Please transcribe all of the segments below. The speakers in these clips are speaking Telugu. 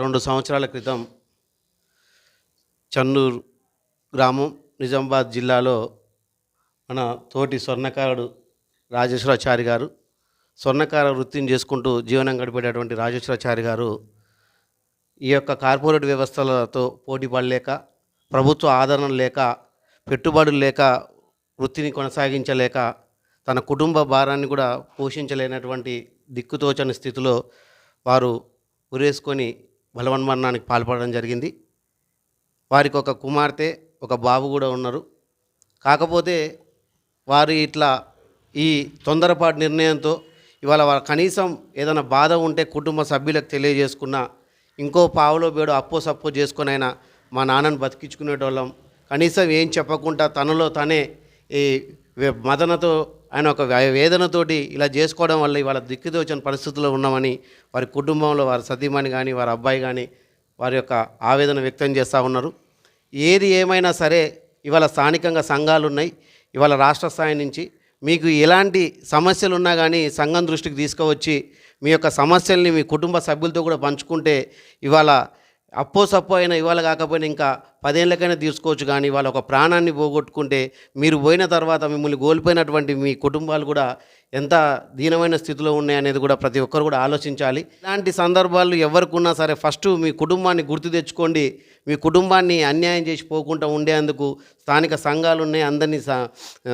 రెండు సంవత్సరాల క్రితం చన్నూరు గ్రామం నిజామాబాద్ జిల్లాలో మన తోటి స్వర్ణకారుడు రాజేశ్వరాచారి గారు స్వర్ణకార వృత్తిని చేసుకుంటూ జీవనం గడిపేటటువంటి రాజేశ్వరాచారి గారు ఈ యొక్క కార్పొరేట్ వ్యవస్థలతో పోటీ పడలేక ప్రభుత్వ ఆదరణ లేక పెట్టుబడులు లేక వృత్తిని కొనసాగించలేక తన కుటుంబ భారాన్ని కూడా పోషించలేనటువంటి దిక్కుతోచని స్థితిలో వారు ఉరేసుకొని బలవన్మరణానికి పాల్పడడం జరిగింది. వారికి ఒక కుమార్తె ఒక బాబు కూడా ఉన్నారు. కాకపోతే వారు ఇట్లా ఈ తొందరపాటు నిర్ణయంతో ఇవాళ వారు కనీసం ఏదైనా బాధ ఉంటే కుటుంబ సభ్యులకు తెలియజేసుకున్న ఇంకో పావులో బేడు అప్పో సప్పో చేసుకునైనా మా నాన్నని బతికించుకునేటోళ్ళం. కనీసం ఏం చెప్పకుండా తనలో తనే ఈ మదనతో ఆయన ఒక వేదనతోటి ఇలా చేసుకోవడం వల్ల ఇవాళ దిక్కుదోచిన పరిస్థితుల్లో ఉన్నామని వారి కుటుంబంలో వారి సతీమణి కానీ వారి అబ్బాయి కానీ వారి యొక్క ఆవేదన వ్యక్తం చేస్తూ ఉన్నారు. ఏది ఏమైనా సరే ఇవాళ స్థానికంగా సంఘాలు ఉన్నాయి. ఇవాళ రాష్ట్ర స్థాయి నుంచి మీకు ఎలాంటి సమస్యలు ఉన్నా కానీ సంఘం దృష్టికి తీసుకువచ్చి మీ యొక్క సమస్యల్ని మీ కుటుంబ సభ్యులతో కూడా పంచుకుంటే ఇవాళ అప్పో సప్పో అయినా ఇవాళ కాకపోయినా ఇంకా పదేళ్ళకైనా తీసుకోవచ్చు కానీ వాళ్ళ ఒక ప్రాణాన్ని పోగొట్టుకుంటే మీరు పోయిన తర్వాత మిమ్మల్ని కోల్పోయినటువంటి మీ కుటుంబాలు కూడా ఎంత దీనమైన స్థితిలో ఉన్నాయనేది కూడా ప్రతి ఒక్కరు కూడా ఆలోచించాలి. ఇలాంటి సందర్భాలు ఎవరికి సరే ఫస్ట్ మీ కుటుంబాన్ని గుర్తు తెచ్చుకోండి. మీ కుటుంబాన్ని అన్యాయం చేసి పోకుండా ఉండేందుకు స్థానిక సంఘాలు ఉన్నాయి అందరినీ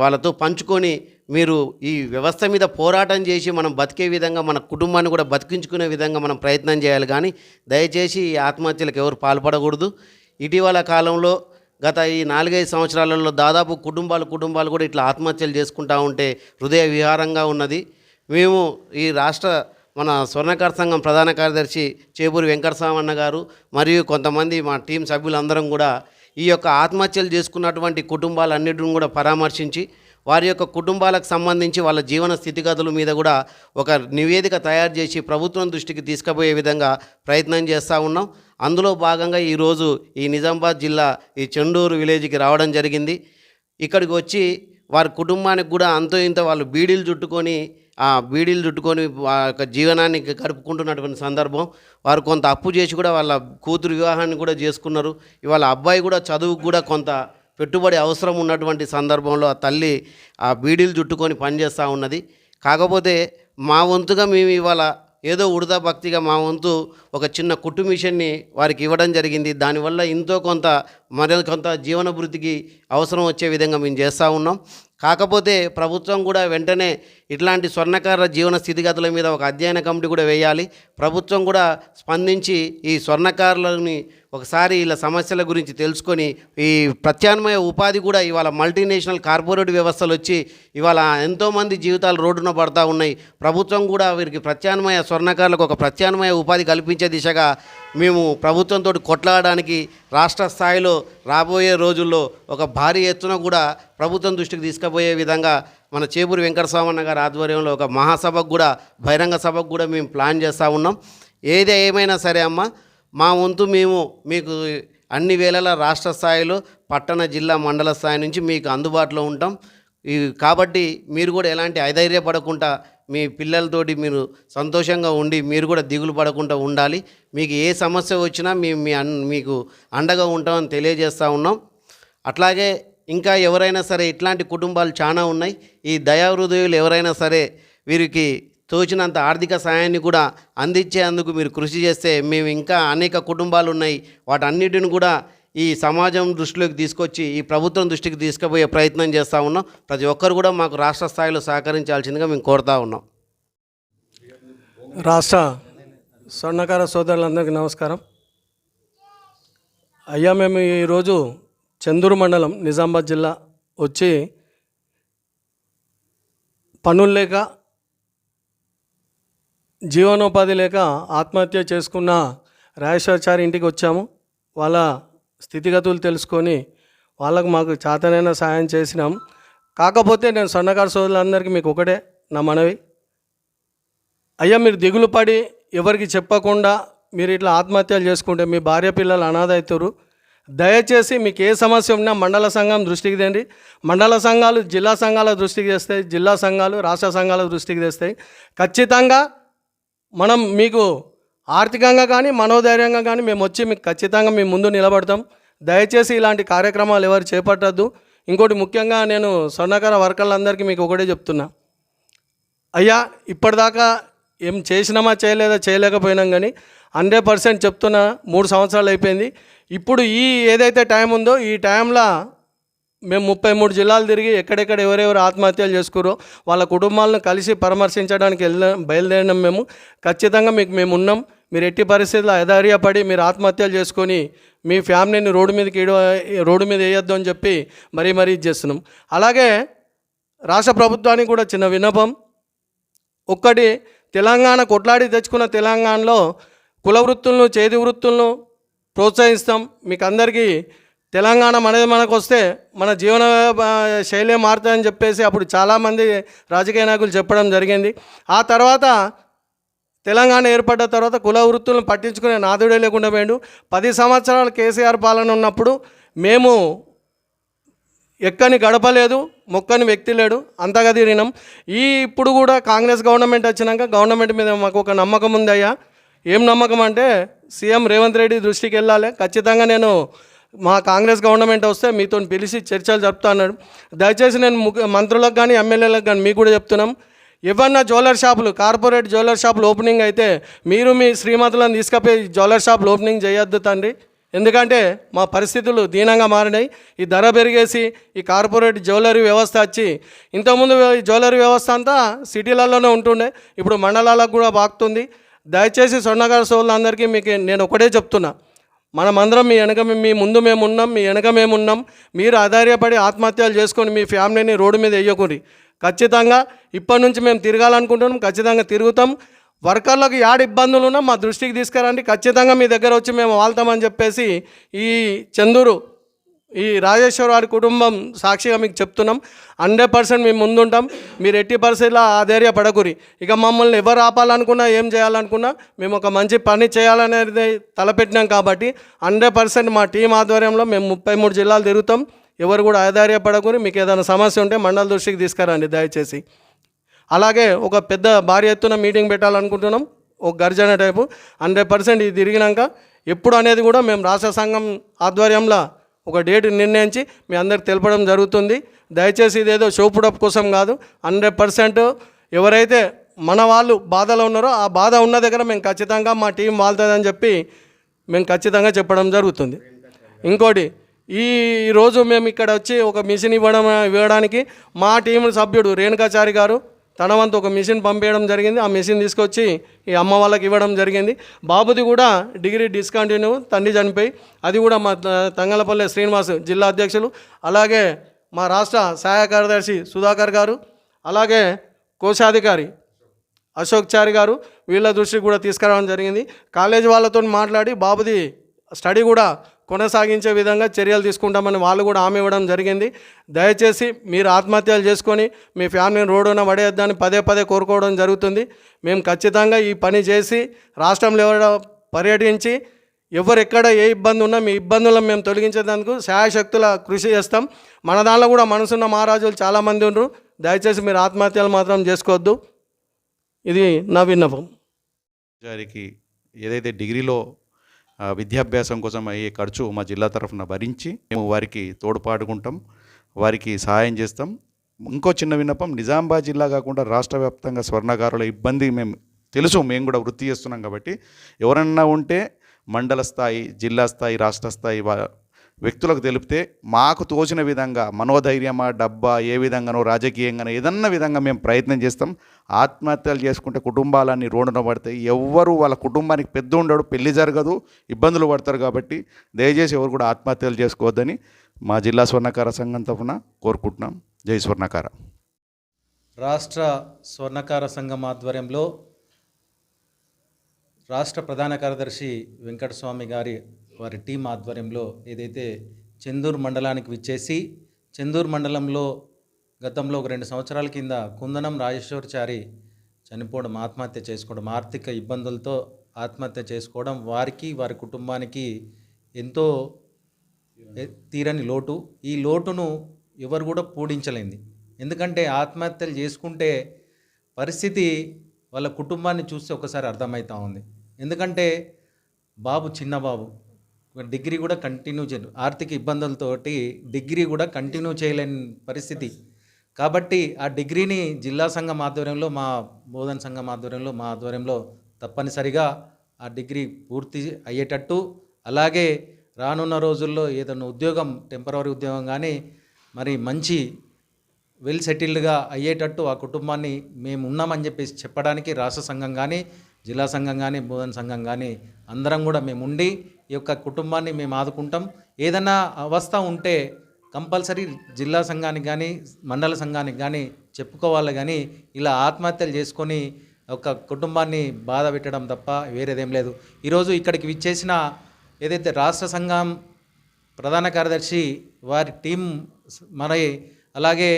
వాళ్ళతో పంచుకొని మీరు ఈ వ్యవస్థ మీద పోరాటం చేసి మనం బతికే విధంగా మన కుటుంబాన్ని కూడా బతికించుకునే విధంగా మనం ప్రయత్నం చేయాలి. కానీ దయచేసి ఈ ఆత్మహత్యలకు ఎవరు పాల్పడకూడదు. ఇటీవల కాలంలో గత ఈ నాలుగైదు సంవత్సరాలలో దాదాపు కుటుంబాలు కుటుంబాలు కూడా ఇట్లా ఆత్మహత్యలు చేసుకుంటా ఉంటే హృదయ విహారంగా ఉన్నది. మేము ఈ రాష్ట్ర మన స్వర్ణకార సంఘం ప్రధాన కార్యదర్శి చేపూరి వెంకటస్వామన్న గారు మరియు కొంతమంది మా టీం సభ్యులందరం కూడా ఈ యొక్క ఆత్మహత్యలు చేసుకున్నటువంటి కుటుంబాలన్నిటిని కూడా పరామర్శించి వారి యొక్క కుటుంబాలకు సంబంధించి వాళ్ళ జీవన స్థితిగతుల మీద కూడా ఒక నివేదిక తయారు చేసి ప్రభుత్వం దృష్టికి తీసుకుపోయే విధంగా ప్రయత్నం చేస్తూ ఉన్నాం. అందులో భాగంగా ఈరోజు ఈ నిజామాబాద్ జిల్లా ఈ చెండూరు విలేజ్కి రావడం జరిగింది. ఇక్కడికి వచ్చి వారి కుటుంబానికి కూడా అంతో ఇంత వాళ్ళు బీడీలు చుట్టుకొని బీడీలు చుట్టుకొని యొక్క జీవనాన్ని గడుపుకుంటున్నటువంటి సందర్భం. వారు కొంత అప్పు చేసి కూడా వాళ్ళ కూతురు వివాహాన్ని కూడా చేసుకున్నారు. ఇవాళ అబ్బాయి కూడా చదువుకు కూడా కొంత పెట్టుబడి అవసరం ఉన్నటువంటి సందర్భంలో ఆ తల్లి ఆ బీడీలు చుట్టుకొని పనిచేస్తూ ఉన్నది. కాకపోతే మా వంతుగా మేము ఇవాళ ఏదో ఉడతా భక్తిగా మా వంతు ఒక చిన్న కుట్టు మిషన్ని వారికి ఇవ్వడం జరిగింది. దానివల్ల ఎంతో కొంత మరి కొంత జీవనభృతికి అవసరం వచ్చే విధంగా మేము చేస్తూ ఉన్నాం. కాకపోతే ప్రభుత్వం కూడా వెంటనే ఇట్లాంటి స్వర్ణకార జీవన స్థితిగతుల మీద ఒక అధ్యయన కమిటీ కూడా వేయాలి. ప్రభుత్వం కూడా స్పందించి ఈ స్వర్ణకారులని ఒకసారి ఇలా సమస్యల గురించి తెలుసుకొని ఈ ప్రత్యామ్నాయ ఉపాధి కూడా ఇవాళ మల్టీనేషనల్ కార్పొరేట్ వ్యవస్థలు వచ్చి ఇవాళ ఎంతోమంది జీవితాలు రోడ్డున పడతా ఉన్నాయి. ప్రభుత్వం కూడా వీరికి ప్రత్యామ్నాయ స్వర్ణకారులకు ఒక ప్రత్యామ్నాయ ఉపాధి కల్పించే దిశగా మేము ప్రభుత్వంతో కొట్లాడడానికి రాష్ట్ర స్థాయిలో రాబోయే రోజుల్లో ఒక భారీ ఎత్తున కూడా ప్రభుత్వం దృష్టికి తీసుకుపోయే విధంగా మన చేపూరి వెంకటస్వామన్న గారి ఆధ్వర్యంలో ఒక మహాసభకు కూడా బహిరంగ సభకు కూడా మేము ప్లాన్ చేస్తూ ఉన్నాం. ఏది ఏమైనా సరే అమ్మ మా వంతు మేము మీకు అన్ని వేళలా రాష్ట్ర స్థాయిలో పట్టణ జిల్లా మండల స్థాయి నుంచి మీకు అందుబాటులో ఉంటాం. కాబట్టి మీరు కూడా ఎలాంటి అధైర్యపడకుండా మీ పిల్లలతోటి మీరు సంతోషంగా ఉండి మీరు కూడా దిగులు పడకుండా ఉండాలి. మీకు ఏ సమస్య వచ్చినా మేము మీ అన్ మీకు అండగా ఉంటామని తెలియజేస్తూ ఉన్నాం. అట్లాగే ఇంకా ఎవరైనా సరే ఇట్లాంటి కుటుంబాలు చాలా ఉన్నాయి. ఈ దయాహృదయులు ఎవరైనా సరే వీరికి తోచినంత ఆర్థిక సాయాన్ని కూడా అందించేందుకు మీరు కృషి చేస్తే మేము ఇంకా అనేక కుటుంబాలు ఉన్నాయి. వాటన్నిటిని కూడా ఈ సమాజం దృష్టిలోకి తీసుకొచ్చి ఈ ప్రభుత్వం దృష్టికి తీసుకుపోయే ప్రయత్నం చేస్తూ ఉన్నాం. ప్రతి ఒక్కరు కూడా మాకు రాష్ట్ర స్థాయిలో సహకరించాల్సిందిగా మేము కోరుతా ఉన్నాం. రాష్ట్ర స్వర్ణకార సోదరులందరికీ నమస్కారం. అయ్యా మేము ఈరోజు చందూరు మండలం నిజామాబాద్ జిల్లా వచ్చి పనులు లేక జీవనోపాధి లేక ఆత్మహత్య చేసుకున్న రాజేశ్వరాచారి ఇంటికి వచ్చాము. వాళ్ళ స్థితిగతులు తెలుసుకొని వాళ్ళకు మాకు చేతనైన సాయం చేసినాం. కాకపోతే నేను సన్నకారు సోదరులందరికీ మీకు ఒకటే నా మనవి. అయ్యా మీరు దిగులు పడి ఎవరికి చెప్పకుండా మీరు ఇట్లా ఆత్మహత్యలు చేసుకుంటే మీ భార్య పిల్లలు అనాథ అవుతారు దయచేసి మీకు ఏ సమస్య ఉన్నా మండల సంఘం దృష్టికి తెండి మండల సంఘాలు జిల్లా సంఘాల దృష్టికి తెస్తాయి జిల్లా సంఘాలు రాష్ట్ర సంఘాల దృష్టికి తెస్తాయి. ఖచ్చితంగా మనం మీకు ఆర్థికంగా కానీ మనోధైర్యంగా కానీ మేము వచ్చి మీకు ఖచ్చితంగా మేము ముందు నిలబడతాం. దయచేసి ఇలాంటి కార్యక్రమాలు ఎవరు చేపట్టద్దు. ఇంకోటి ముఖ్యంగా నేను స్వర్ణకార వర్కర్లందరికీ మీకు ఒకటే చెప్తున్నా. అయ్యా ఇప్పటిదాకా ఏం చేసినామా చేయలేదా చేయలేకపోయినాం కానీ హండ్రెడ్ పర్సెంట్ చెప్తున్నా మూడు సంవత్సరాలు అయిపోయింది. ఇప్పుడు ఈ ఏదైతే టైం ఉందో ఈ టైంలో మేము ముప్పై మూడు జిల్లాలు తిరిగి ఎక్కడెక్కడ ఎవరెవరు ఆత్మహత్యలు చేసుకురో వాళ్ళ కుటుంబాలను కలిసి పరామర్శించడానికి వెళ్ళ బయలుదేరినాం మేము. ఖచ్చితంగా మీకు మేము ఉన్నాం. మీరు ఎట్టి పరిస్థితుల్లో ఎదారియపడి మీరు ఆత్మహత్యలు చేసుకొని మీ ఫ్యామిలీని రోడ్డు మీదకి రోడ్డు మీద వేయొద్దు అని చెప్పి మరీ మరీ ఇది చేస్తున్నాం. అలాగే రాష్ట్ర ప్రభుత్వానికి కూడా చిన్న విన్నపం. ఒక్కటి తెలంగాణ కొట్లాడి తెచ్చుకున్న తెలంగాణలో కుల వృత్తులను చేతి వృత్తులను ప్రోత్సహిస్తాం. మీకు అందరికీ తెలంగాణ అనేది మనకు వస్తే మన జీవన శైలి మారుతుందని చెప్పేసి అప్పుడు చాలామంది రాజకీయ నాయకులు చెప్పడం జరిగింది. ఆ తర్వాత తెలంగాణ ఏర్పడ్డ తర్వాత కుల వృత్తులను పట్టించుకునే నాదుడే లేకుండా పోయిండు. పది సంవత్సరాలు కేసీఆర్ పాలన ఉన్నప్పుడు మేము ఎక్కని గడపలేదు మొక్కని వ్యక్తి లేడు అంతగా తిరిగినాం. ఈ ఇప్పుడు కూడా కాంగ్రెస్ గవర్నమెంట్ వచ్చినాక గవర్నమెంట్ మీద మాకు ఒక నమ్మకం ఉంది అయ్యా. ఏం నమ్మకం అంటే సీఎం రేవంత్ రెడ్డి దృష్టికి వెళ్ళాలి. ఖచ్చితంగా నేను మా కాంగ్రెస్ గవర్నమెంట్ వస్తే మీతో పిలిచి చర్చలు జరుపుతా అన్నాడు. దయచేసి నేను ముఖ్య- మంత్రులకు కానీ ఎమ్మెల్యేలకు కానీ మీకు కూడా చెప్తున్నాం. ఏమన్నా జ్యువెలర్ షాపులు కార్పొరేట్ జ్యువెలర్ షాపులు ఓపెనింగ్ అయితే మీరు మీ శ్రీమతులను తీసుకపోయి జ్యువెలర్ షాపులు ఓపెనింగ్ చేయొద్దు తండ్రి. ఎందుకంటే మా పరిస్థితులు దీనంగా మారినాయి. ఈ ధర పెరిగేసి ఈ కార్పొరేట్ జ్యువెలరీ వ్యవస్థ వచ్చి ఇంతకుముందు ఈ జ్యువెలరీ వ్యవస్థ అంతా సిటీలలోనే ఉంటుండే. ఇప్పుడు మండలాలకు కూడా బాగుతుంది దయచేసి సొన్నగారు సోళ్ళందరికీ మీకు నేను ఒకటే చెప్తున్నా. మనమందరం మీ వెనక మీ ముందు మేము ఉన్నాం మీ వెనక మేము ఉన్నాం మీరు ఆధార్యపడి ఆత్మహత్యలు చేసుకొని మీ ఫ్యామిలీని రోడ్డు మీద వేయకూరి ఖచ్చితంగా ఇప్పటి నుంచి మేము తిరగాలనుకుంటున్నాం ఖచ్చితంగా తిరుగుతాం. వర్కర్లకు యాడ్ ఇబ్బందులు ఉన్నా మా దృష్టికి తీసుకురండి. ఖచ్చితంగా మీ దగ్గర వచ్చి మేము వాళ్తామని చెప్పేసి ఈ చందూరు ఈ రాజేశ్వర వారి కుటుంబం సాక్షిగా మీకు చెప్తున్నాం. హండ్రెడ్ పర్సెంట్ మేము ముందుంటాం. మీరు ఎట్టి పరిస్థితుల్లో ఆధైర్య పడకురి ఇక మమ్మల్ని ఎవరు ఆపాలనుకున్నా ఏం చేయాలనుకున్నా మేము ఒక మంచి పని చేయాలనేది తలపెట్టినాం కాబట్టి హండ్రెడ్ పర్సెంట్ మా టీం ఆధ్వర్యంలో మేము ముప్పై మూడు జిల్లాలు తిరుగుతాం. ఎవరు కూడా ఆధార్యపడకుని మీకు ఏదైనా సమస్య ఉంటే మండల దృష్టికి తీసుకురండి దయచేసి. అలాగే ఒక పెద్ద భారీ ఎత్తున మీటింగ్ పెట్టాలనుకుంటున్నాం. ఒక గర్జన టైపు. హండ్రెడ్ పర్సెంట్ ఇది తిరిగినాక ఎప్పుడు అనేది కూడా మేము రాష్ట్ర సంఘం ఆధ్వర్యంలో ఒక డేట్ నిర్ణయించి మీ అందరికి తెలపడం జరుగుతుంది. దయచేసి ఇదేదో షోపుడప్ కోసం కాదు. హండ్రెడ్ పర్సెంట్ ఎవరైతే మన వాళ్ళు బాధలో ఉన్నారో ఆ బాధ ఉన్న దగ్గర మేము ఖచ్చితంగా మా టీం వాళ్తుందని చెప్పి మేము ఖచ్చితంగా చెప్పడం జరుగుతుంది. ఇంకోటి ఈ రోజు మేము ఇక్కడ వచ్చి ఒక మిషన్ ఇవ్వడం ఇవ్వడానికి మా టీం సభ్యుడు రేణుకాచారి గారు తన వంతు ఒక మిషన్ పంపించడం జరిగింది. ఆ మిషన్ తీసుకొచ్చి ఈ అమ్మ వాళ్ళకి ఇవ్వడం జరిగింది. బాబుది కూడా డిగ్రీ డిస్కంటిన్యూ తండ్రి చనిపోయి అది కూడా మా త- తంగలపల్లె శ్రీనివాస్ జిల్లా అధ్యక్షులు. అలాగే మా రాష్ట్ర సహాయ కార్యదర్శి సుధాకర్ గారు అలాగే కోశాధికారి అశోక్ చారి గారు వీళ్ళ దృష్టికి కూడా తీసుకురావడం జరిగింది. కాలేజ్ వాళ్ళతో మాట్లాడి బాబుది స్టడీ కూడా కొనసాగించే విధంగా చర్యలు తీసుకుంటామని వాళ్ళు కూడా హామీ ఇవ్వడం జరిగింది. దయచేసి మీరు ఆత్మహత్యలు చేసుకొని మీ ఫ్యామిలీని రోడ్డున పడేద్దని పదే పదే కోరుకోవడం జరుగుతుంది. మేము ఖచ్చితంగా ఈ పని చేసి రాష్ట్రంలో ఎవరో పర్యటించి ఎవరెక్కడ ఎక్కడ ఏ ఇబ్బంది ఉన్నా మీ ఇబ్బందులను మేము తొలగించేందుకు శాయశక్తుల కృషి చేస్తాం. మన దానిలో కూడా మనసున్న మహారాజులు చాలామంది ఉన్నారు దయచేసి మీరు ఆత్మహత్యలు మాత్రం చేసుకోవద్దు. ఇది నా విన్నపం. గారికి ఏదైతే డిగ్రీలో విద్యాభ్యాసం కోసం అయ్యే ఖర్చు మా జిల్లా తరఫున భరించి మేము వారికి తోడ్పాడుకుంటాం వారికి సహాయం చేస్తాం. ఇంకో చిన్న విన్నపం నిజామాబాద్ జిల్లా కాకుండా రాష్ట్ర వ్యాప్తంగా స్వర్ణకారుల ఇబ్బంది మేము తెలుసు మేము కూడా వృత్తి చేస్తున్నాం కాబట్టి ఎవరన్నా ఉంటే మండల స్థాయి జిల్లా స్థాయి రాష్ట్ర స్థాయి వ్యక్తులకు తెలిపితే మాకు తోచిన విధంగా మనోధైర్యమా డబ్బా ఏ విధంగానో రాజకీయంగానో ఏదన్నా విధంగా మేము ప్రయత్నం చేస్తాం. ఆత్మహత్యలు చేసుకుంటే కుటుంబాలన్నీ రోడ్డున పడతాయి. ఎవ్వరు వాళ్ళ కుటుంబానికి పెద్ద ఉండడు పెళ్ళి జరగదు ఇబ్బందులు పడతారు కాబట్టి దయచేసి ఎవరు కూడా ఆత్మహత్యలు చేసుకోవద్దని మా జిల్లా స్వర్ణకార సంఘం తరఫున కోరుకుంటున్నాం. జై స్వర్ణకార. రాష్ట్ర స్వర్ణకార సంఘం ఆధ్వర్యంలో రాష్ట్ర ప్రధాన కార్యదర్శి వెంకటస్వామి గారి వారి టీం ఆధ్వర్యంలో ఏదైతే చెందూరు మండలానికి విచ్చేసి చెందూరు మండలంలో గతంలో ఒక రెండు సంవత్సరాల కింద కుందనం రాజేశ్వరచారి చనిపోవడం ఆత్మహత్య చేసుకోవడం ఆర్థిక ఇబ్బందులతో ఆత్మహత్య చేసుకోవడం వారికి వారి కుటుంబానికి ఎంతో తీరని లోటు. ఈ లోటును ఎవరు కూడా పూడించలేంది. ఎందుకంటే ఆత్మహత్యలు చేసుకుంటే పరిస్థితి వాళ్ళ కుటుంబాన్ని చూస్తే ఒకసారి అర్థమవుతా ఉంది. ఎందుకంటే బాబు చిన్న బాబు డిగ్రీ కూడా కంటిన్యూ చేయను. ఆర్థిక ఇబ్బందులతోటి డిగ్రీ కూడా కంటిన్యూ చేయలేని పరిస్థితి. కాబట్టి ఆ డిగ్రీని జిల్లా సంఘం ఆధ్వర్యంలో మా బోధన సంఘం ఆధ్వర్యంలో మా ఆధ్వర్యంలో తప్పనిసరిగా ఆ డిగ్రీ పూర్తి అయ్యేటట్టు అలాగే రానున్న రోజుల్లో ఏదైనా ఉద్యోగం టెంపరీ ఉద్యోగం కానీ మరి మంచి వెల్ సెటిల్డ్గా అయ్యేటట్టు ఆ కుటుంబాన్ని మేము ఉన్నామని చెప్పేసి చెప్పడానికి రాష్ట్ర సంఘం కానీ జిల్లా సంఘం కానీ బోధన సంఘం కానీ అందరం కూడా మేము ఉండి ఈ యొక్క కుటుంబాన్ని మేము ఆదుకుంటాం. ఏదైనా అవస్థ ఉంటే కంపల్సరీ జిల్లా సంఘానికి కానీ మండల సంఘానికి కానీ చెప్పుకోవాలి కానీ ఇలా ఆత్మహత్యలు చేసుకొని ఒక కుటుంబాన్ని బాధ పెట్టడం తప్ప వేరేదేం లేదు. ఈరోజు ఇక్కడికి విచ్చేసిన ఏదైతే రాష్ట్ర సంఘం ప్రధాన కార్యదర్శి వారి టీం మరి అలాగే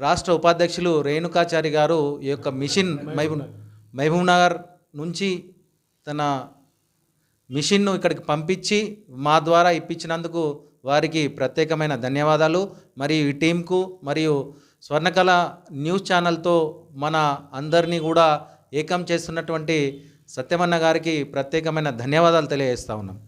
రాష్ట్ర ఉపాధ్యక్షులు రేణుకాచారి గారు ఈ యొక్క మిషన్ మహబూబ్ మహబూబ్ నగర్ నుంచి తన మిషన్ను ఇక్కడికి పంపించి మా ద్వారా ఇప్పించినందుకు వారికి ప్రత్యేకమైన ధన్యవాదాలు. మరియు ఈ టీంకు మరియు స్వర్ణకళ న్యూస్ ఛానల్తో మన అందరినీ కూడా ఏకం చేస్తున్నటువంటి సత్యమన్న గారికి ప్రత్యేకమైన ధన్యవాదాలు తెలియజేస్తా ఉన్నాం.